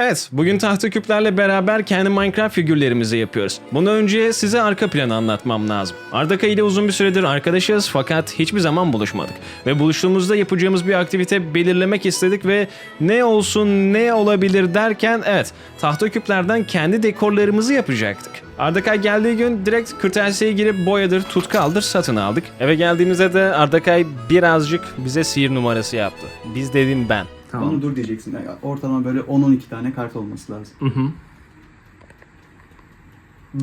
Evet, bugün tahta küplerle beraber kendi Minecraft figürlerimizi yapıyoruz. Bundan önce size arka planı anlatmam lazım. Ardaka ile uzun bir süredir arkadaşız fakat hiçbir zaman buluşmadık. Ve buluştuğumuzda yapacağımız bir aktivite belirlemek istedik ve ne olsun ne olabilir derken evet tahta küplerden kendi dekorlarımızı yapacaktık. Ardakay geldiği gün direkt kırtasiyeye girip boyadır, tutkaldır satın aldık. Eve geldiğimizde de Ardakay birazcık bize sihir numarası yaptı. Biz dedim ben. Onu dur diyeceksin. Yani ortalama böyle 10-12 tane kart olması lazım.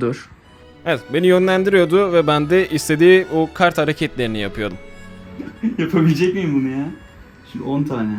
Dur. Evet beni yönlendiriyordu ve ben de istediği o kart hareketlerini yapıyordum. Yapabilecek miyim bunu ya? Şimdi 10 tane.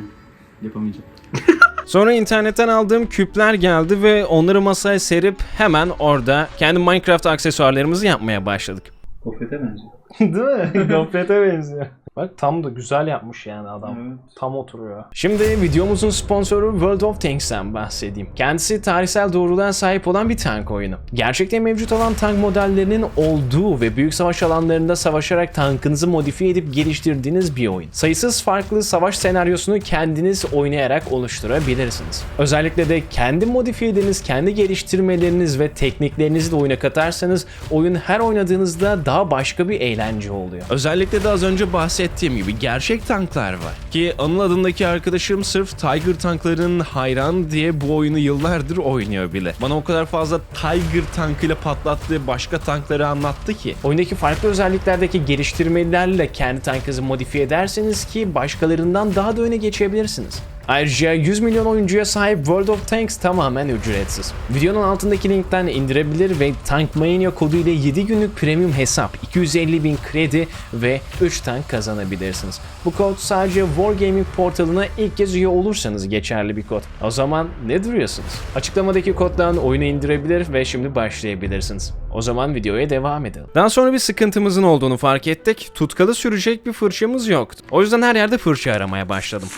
Yapamayacağım. Sonra internetten aldığım küpler geldi ve onları masaya serip hemen orada kendi Minecraft aksesuarlarımızı yapmaya başladık. Gofrete benziyor. Değil mi? Gofrete benziyor. Bak tam da güzel yapmış yani adam. Evet. Tam oturuyor. Şimdi videomuzun sponsoru World of Tanks'ten bahsedeyim. Kendisi tarihsel doğruluğa sahip olan bir tank oyunu. Gerçekte mevcut olan tank modellerinin olduğu ve büyük savaş alanlarında savaşarak tankınızı modifiye edip geliştirdiğiniz bir oyun. Sayısız farklı savaş senaryosunu kendiniz oynayarak oluşturabilirsiniz. Özellikle de kendi modifiyeniz, kendi geliştirmeleriniz ve tekniklerinizi de oyuna katarsanız oyun her oynadığınızda daha başka bir eğlence oluyor. Özellikle de az önce bahsettiğim gibi gerçek tanklar var. Ki Anıl adındaki arkadaşım sırf Tiger tanklarının hayran diye bu oyunu yıllardır oynuyor bile. Bana o kadar fazla Tiger tankıyla patlattığı başka tankları anlattı ki. Oyundaki farklı özelliklerdeki geliştirmelerle kendi tankınızı modifiye ederseniz ki başkalarından daha da öne geçebilirsiniz. Ayrıca 100 milyon oyuncuya sahip World of Tanks tamamen ücretsiz. Videonun altındaki linkten indirebilir ve Tankmania kodu ile 7 günlük premium hesap, 250 bin kredi ve 3 tank kazanabilirsiniz. Bu kod sadece Wargaming portalına ilk kez üye olursanız geçerli bir kod. O zaman ne duruyorsunuz? Açıklamadaki koddan oyunu indirebilir ve şimdi başlayabilirsiniz. O zaman videoya devam edelim. Daha sonra bir sıkıntımızın olduğunu fark ettik. Tutkalı sürecek bir fırçamız yoktu. O yüzden her yerde fırça aramaya başladım.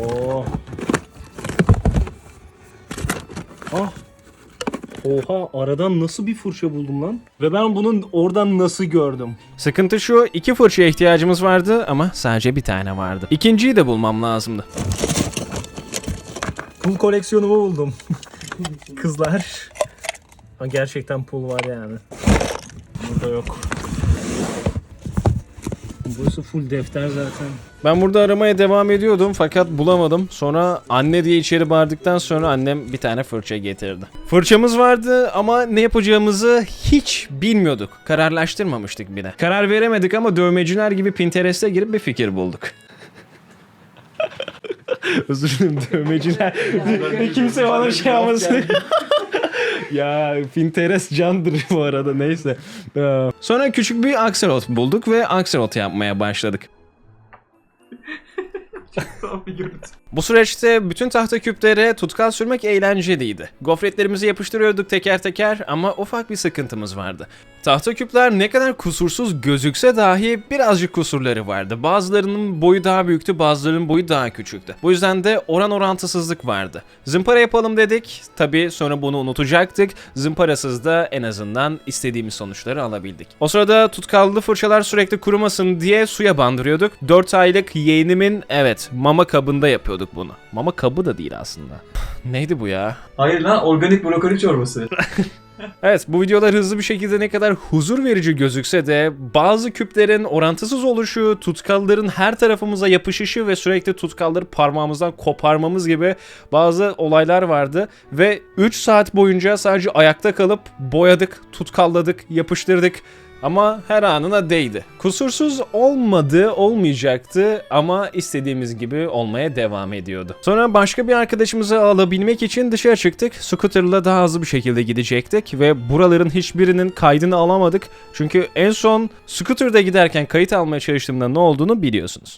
Oo. Ah. Oha aradan nasıl bir fırça buldum lan? Ve ben bunun oradan nasıl gördüm? Sıkıntı şu, iki fırçaya ihtiyacımız vardı ama sadece bir tane vardı. İkinciyi de bulmam lazımdı. Pul koleksiyonumu buldum. Kızlar. Ha, gerçekten pul var yani. Burada yok. Burası full defter zaten. Ben burada aramaya devam ediyordum fakat bulamadım. Sonra anne diye içeri bağırdıktan sonra annem bir tane fırça getirdi. Fırçamız vardı ama ne yapacağımızı hiç bilmiyorduk. Kararlaştırmamıştık bile. Karar veremedik ama dövmeciler gibi Pinterest'e girip bir fikir bulduk. Özür dilerim dövmeciler. Kimse bana şey yapmasın. ya Pinterest candır bu arada neyse. Ee, Sonra küçük bir akselot bulduk ve akselot yapmaya başladık. Bu süreçte bütün tahta küplere tutkal sürmek eğlenceliydi. Gofretlerimizi yapıştırıyorduk teker teker ama ufak bir sıkıntımız vardı. Tahta küpler ne kadar kusursuz gözükse dahi birazcık kusurları vardı. Bazılarının boyu daha büyüktü, bazılarının boyu daha küçüktü. Bu yüzden de oran orantısızlık vardı. Zımpara yapalım dedik. Tabi sonra bunu unutacaktık. Zımparasız da en azından istediğimiz sonuçları alabildik. O sırada tutkallı fırçalar sürekli kurumasın diye suya bandırıyorduk. 4 aylık yeğenimin evet mama kabında yapıyorduk bunu. Mama kabı da değil aslında. Neydi bu ya? Hayır lan organik brokoli çorbası. Evet bu videolar hızlı bir şekilde ne kadar huzur verici gözükse de bazı küplerin orantısız oluşu, tutkalların her tarafımıza yapışışı ve sürekli tutkalları parmağımızdan koparmamız gibi bazı olaylar vardı. Ve 3 saat boyunca sadece ayakta kalıp boyadık, tutkalladık, yapıştırdık. Ama her anına değdi. Kusursuz olmadı, olmayacaktı ama istediğimiz gibi olmaya devam ediyordu. Sonra başka bir arkadaşımızı alabilmek için dışarı çıktık. Scooter'la daha hızlı bir şekilde gidecektik ve buraların hiçbirinin kaydını alamadık. Çünkü en son Scooter'da giderken kayıt almaya çalıştığımda ne olduğunu biliyorsunuz.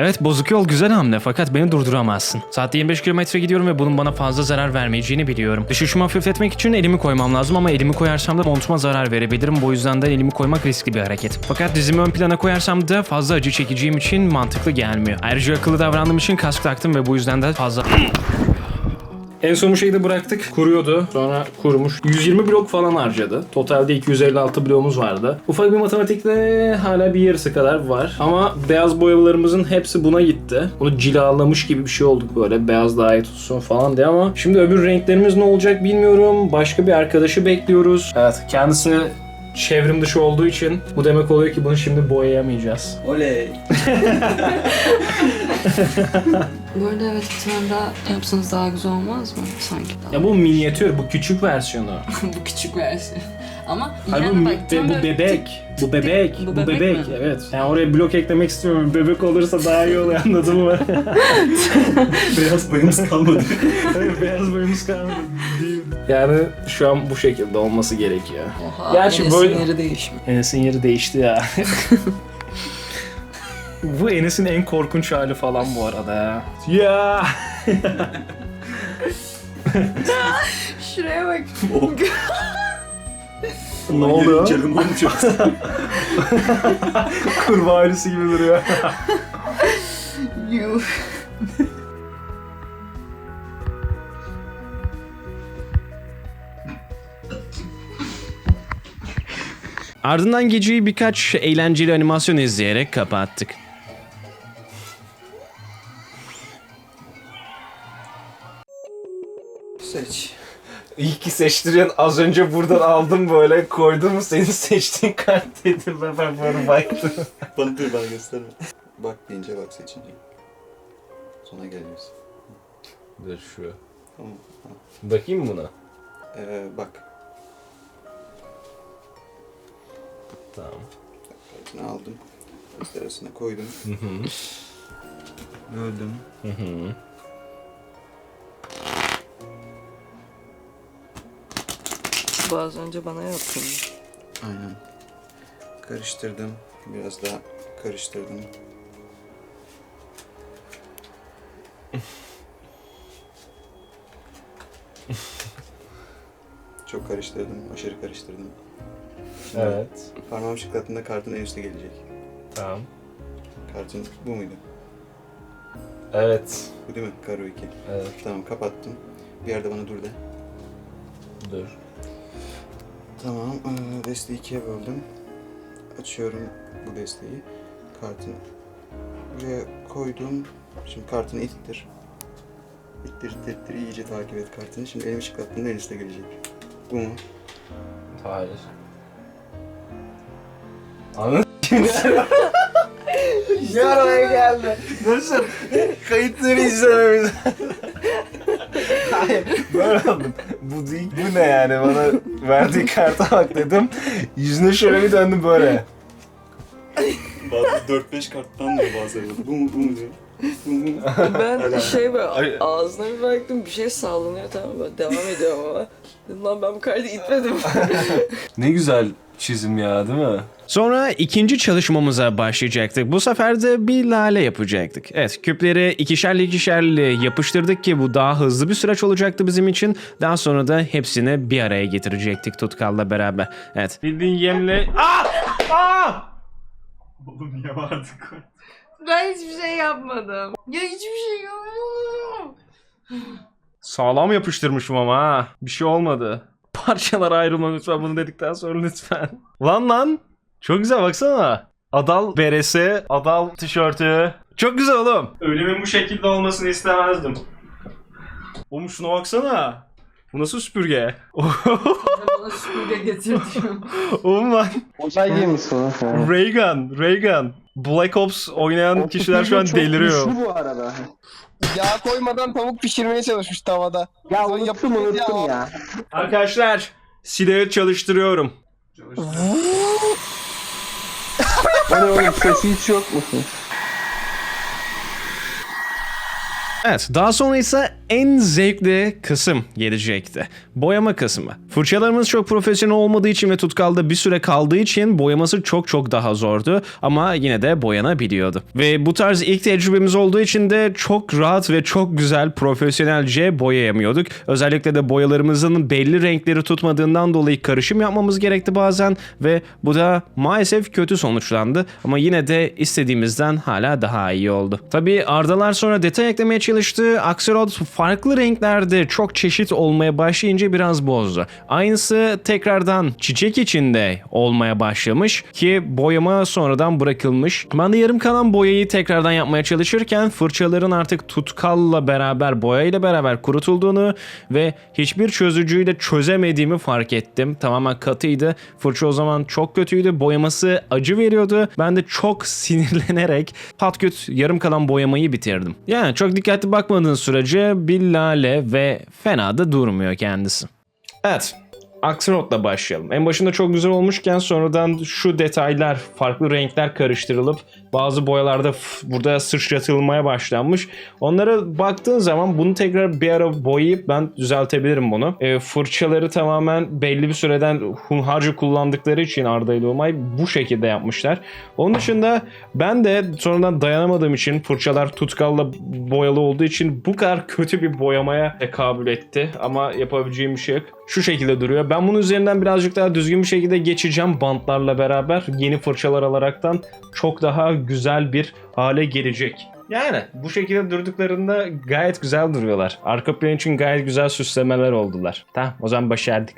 Evet bozuk yol güzel hamle fakat beni durduramazsın. Saatte 25 kilometre gidiyorum ve bunun bana fazla zarar vermeyeceğini biliyorum. Düşüşümü hafifletmek için elimi koymam lazım ama elimi koyarsam da montuma zarar verebilirim. Bu yüzden de elimi koymak riskli bir hareket. Fakat dizimi ön plana koyarsam da fazla acı çekeceğim için mantıklı gelmiyor. Ayrıca akıllı davrandığım için kask taktım ve bu yüzden de fazla... En son bu şeyi de bıraktık. Kuruyordu. Sonra kurumuş. 120 blok falan harcadı. Totalde 256 bloğumuz vardı. Ufak bir matematikle hala bir yarısı kadar var. Ama beyaz boyalarımızın hepsi buna gitti. Bunu cilalamış gibi bir şey olduk böyle. Beyaz daha iyi tutsun falan diye ama şimdi öbür renklerimiz ne olacak bilmiyorum. Başka bir arkadaşı bekliyoruz. Evet kendisi çevrim dışı olduğu için bu demek oluyor ki bunu şimdi boyayamayacağız. Oley. Bu arada evet bir tane daha yapsanız daha güzel olmaz mı? Sanki daha. Ya bu minyatür, bu küçük versiyonu. bu küçük versiyon. Ama Hayır bu, bak be- bu bebek. Bu bebek. Bu Bu bebek bebek. mi? Evet. Yani oraya blok eklemek istiyorum. Bebek olursa daha iyi oluyor anladın mı? Beyaz boyamız kalmadı. Evet, Beyaz boyumuz kalmadı. Yani şu an bu şekilde olması gerekiyor. Oha, Gerçi böyle- yeri değişmiş. Enes'in yeri değişti ya. bu Enes'in en korkunç hali falan bu arada ya. Ya. Şuraya bak. Ne oldu? Canım olmuş. Kurbağa ailesi gibi duruyor. Yuh. Ardından geceyi birkaç eğlenceli animasyon izleyerek kapattık. Seç. İyi ki seçtiriyorsun. Az önce buradan aldım böyle koydum senin seçtiğin kart dedim ve ben böyle baktım. Bana dur bana gösterme. Bak deyince bak seçince. Sonra geliyoruz. Dur şu. Tamam. Bakayım mı buna? Ee, bak. Tamam. Kartını aldım. Arasına koydum. Hı hı. Böldüm. Hı hı. Bu az önce bana yaptın. Aynen. Karıştırdım. Biraz daha karıştırdım. Çok karıştırdım. Aşırı karıştırdım. Şimdi Evet. Parmağım şıklattığında kartın en üstte gelecek. Tamam. Kartın bu muydu? Evet. Bu değil mi? Karo 2. Evet. Tamam kapattım. Bir yerde bana dur de. Dur. Tamam. Desteği ikiye böldüm. Açıyorum bu desteği. Kartını buraya koydum. Şimdi kartını ittir. İttir, ittir, ittir. iyice takip et kartını. Şimdi elimi şıklattığımda en üstte gelecek. Bu mu? Hayır. Anladın Yaraya geldi. Nasıl? Kayıtları izlememiz. Hayır. Böyle aldım. Bu değil. Bu ne yani? Bana verdiği karta bak dedim. Yüzüne şöyle bir döndüm böyle. Bazı 4-5 karttan diyor bazen. Bu mu? Bu mu diyor. Ben şey böyle ağzına bir baktım bir şey sallanıyor tamam mı? Devam ediyorum ama. Dedim lan ben bu kartı itmedim. Ne güzel çizim ya değil mi? Sonra ikinci çalışmamıza başlayacaktık. Bu sefer de bir lale yapacaktık. Evet küpleri ikişerli ikişerli yapıştırdık ki bu daha hızlı bir süreç olacaktı bizim için. Daha sonra da hepsini bir araya getirecektik Tutkal'la beraber. Evet. Bildiğin yemle... Aa! Aa! Oğlum niye vardık? ben hiçbir şey yapmadım. Ya hiçbir şey yapmadım. Sağlam yapıştırmışım ama ha. Bir şey olmadı. Parçalar ayrılma lütfen bunu dedikten sonra lütfen. Lan lan. Çok güzel baksana. Adal beresi, Adal tişörtü. Çok güzel oğlum. Ölümün bu şekilde olmasını istemezdim. Oğlum şuna baksana. Bu nasıl süpürge? Bana süpürge getirdim. oğlum lan. Uzay gemisi o. Reagan, Reagan. Black Ops oynayan kişiler şu an Çok deliriyor. güçlü bu arada. Yağ koymadan tavuk pişirmeye çalışmış tavada. Ya Sonra unuttum unuttum ya. ya. Arkadaşlar silahı çalıştırıyorum. Hani oğlum sesi hiç yok musun? Evet, daha sonra ise en zevkli kısım gelecekti. Boyama kısmı. Fırçalarımız çok profesyonel olmadığı için ve tutkalda bir süre kaldığı için boyaması çok çok daha zordu ama yine de boyanabiliyordu. Ve bu tarz ilk tecrübemiz olduğu için de çok rahat ve çok güzel profesyonelce boyayamıyorduk. Özellikle de boyalarımızın belli renkleri tutmadığından dolayı karışım yapmamız gerekti bazen ve bu da maalesef kötü sonuçlandı ama yine de istediğimizden hala daha iyi oldu. Tabii Ardalar sonra detay eklemeye çalıştı. Axelrod farklı renklerde çok çeşit olmaya başlayınca biraz bozdu. Aynısı tekrardan çiçek içinde olmaya başlamış ki boyama sonradan bırakılmış. Ben de yarım kalan boyayı tekrardan yapmaya çalışırken fırçaların artık tutkalla beraber boyayla beraber kurutulduğunu ve hiçbir çözücüyle çözemediğimi fark ettim. Tamamen katıydı. Fırça o zaman çok kötüydü. Boyaması acı veriyordu. Ben de çok sinirlenerek patküt yarım kalan boyamayı bitirdim. Yani çok dikkatli bakmadığın sürece bir lale ve fena da durmuyor kendisi. Evet. Axolot'la başlayalım. En başında çok güzel olmuşken sonradan şu detaylar, farklı renkler karıştırılıp bazı boyalarda burada sıçratılmaya başlanmış. Onlara baktığın zaman bunu tekrar bir ara boyayıp ben düzeltebilirim bunu. E, fırçaları tamamen belli bir süreden hunharca kullandıkları için Arda ile Umay bu şekilde yapmışlar. Onun dışında ben de sonradan dayanamadığım için fırçalar tutkalla boyalı olduğu için bu kadar kötü bir boyamaya tekabül etti. Ama yapabileceğim bir şey yok. Şu şekilde duruyor. Ben bunun üzerinden birazcık daha düzgün bir şekilde geçeceğim bantlarla beraber. Yeni fırçalar alaraktan çok daha güzel bir hale gelecek. Yani bu şekilde durduklarında gayet güzel duruyorlar. Arka plan için gayet güzel süslemeler oldular. Tamam o zaman başardık.